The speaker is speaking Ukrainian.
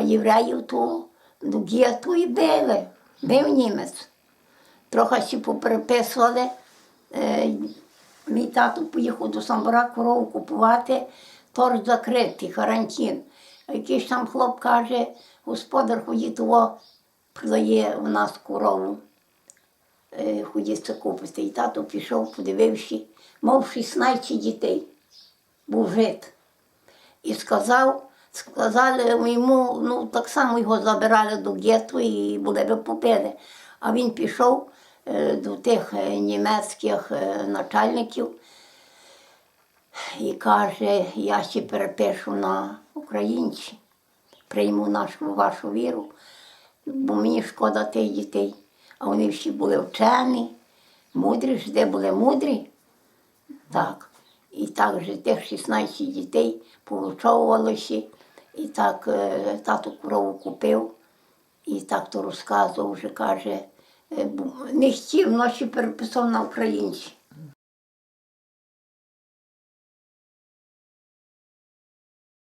а євреїв то гету і били. Бив німець. Трохи ще попереписували. Е, мій тато поїхав до Самбора корову купувати, торг закритий, карантин. А якийсь там хлоп каже, господар ходіть того продає в нас корову. Е, ходіть це купити. І тато пішов, подивився, мав 16 дітей, був жит. І сказав, сказали йому, ну так само його забирали до гету і були би попили. А він пішов е, до тих е, німецьких е, начальників і каже, я ще перепишу на українці, прийму нашу вашу віру, бо мені шкода тих дітей. А вони всі були вчені, мудрі, ж де були мудрі. Так. І так же тих 16 дітей повчовувалося, і так тату тато корову купив, і так то розказував, вже каже, е, не хотів, ночі переписав на українці.